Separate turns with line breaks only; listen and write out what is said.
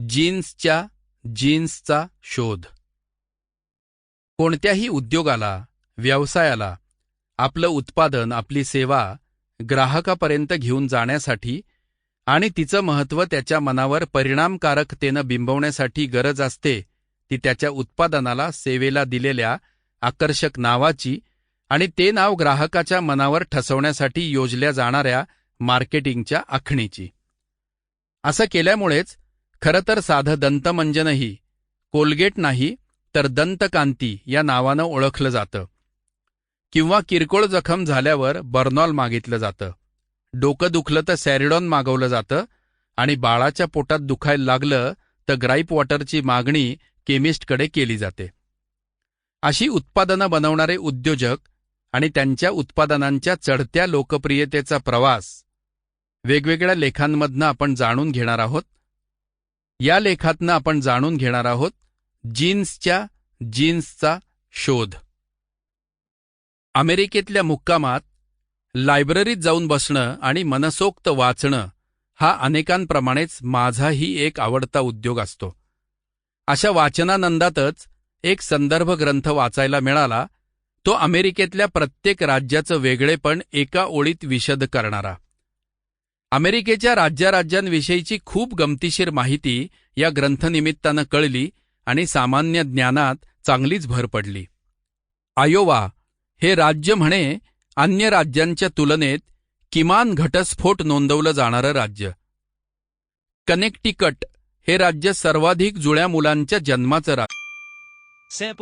जीन्सच्या जीन्सचा शोध. कोणत्याही उद्योगाला व्यवसायाला आपलं उत्पादन आपली सेवा ग्राहकापर्यंत घेऊन जाण्यासाठी आणि तिचं महत्त्व त्याच्या मनावर परिणामकारकतेनं बिंबवण्यासाठी गरज असते ती त्याच्या उत्पादनाला सेवेला दिलेल्या आकर्षक नावाची आणि ते नाव ग्राहकाच्या मनावर ठसवण्यासाठी योजल्या जाणाऱ्या मार्केटिंगच्या आखणीची. असं केल्यामुळेच खरं तर साधं दंतमंजनही कोलगेट नाही तर दंतकांती या नावानं ओळखलं जातं. किंवा किरकोळ जखम झाल्यावर बर्नॉल मागितलं जातं. डोकं दुखलं तर सॅरिडॉन मागवलं जातं आणि बाळाच्या पोटात दुखायला लागलं तर ग्राईप वॉटरची मागणी केमिस्टकडे केली जाते. अशी उत्पादनं बनवणारे उद्योजक आणि त्यांच्या उत्पादनांच्या चढत्या लोकप्रियतेचा प्रवास वेगवेगळ्या लेखांमधनं आपण जाणून घेणार आहोत. या लेखातनं आपण जाणून घेणार आहोत जीन्सच्या जीन्सचा शोध. अमेरिकेतल्या मुक्कामात लायब्ररीत जाऊन बसणं आणि मनसोक्त वाचणं हा अनेकांप्रमाणेच माझाही एक आवडता उद्योग असतो. अशा वाचनानंदातच एक संदर्भ ग्रंथ वाचायला मिळाला तो अमेरिकेतल्या प्रत्येक राज्याचं वेगळेपण एका ओळीत विशद करणारा. अमेरिकेच्या राज्याराज्यांविषयीची खूप गमतीशीर माहिती या ग्रंथनिमित्तानं कळली आणि सामान्य ज्ञानात चांगलीच भर पडली. आयोवा हे राज्य म्हणे अन्य राज्यांच्या तुलनेत किमान घटस्फोट नोंदवलं जाणारं राज्य. कनेक्टिकट हे राज्य सर्वाधिक जुळ्या मुलांच्या जन्माचं राज्य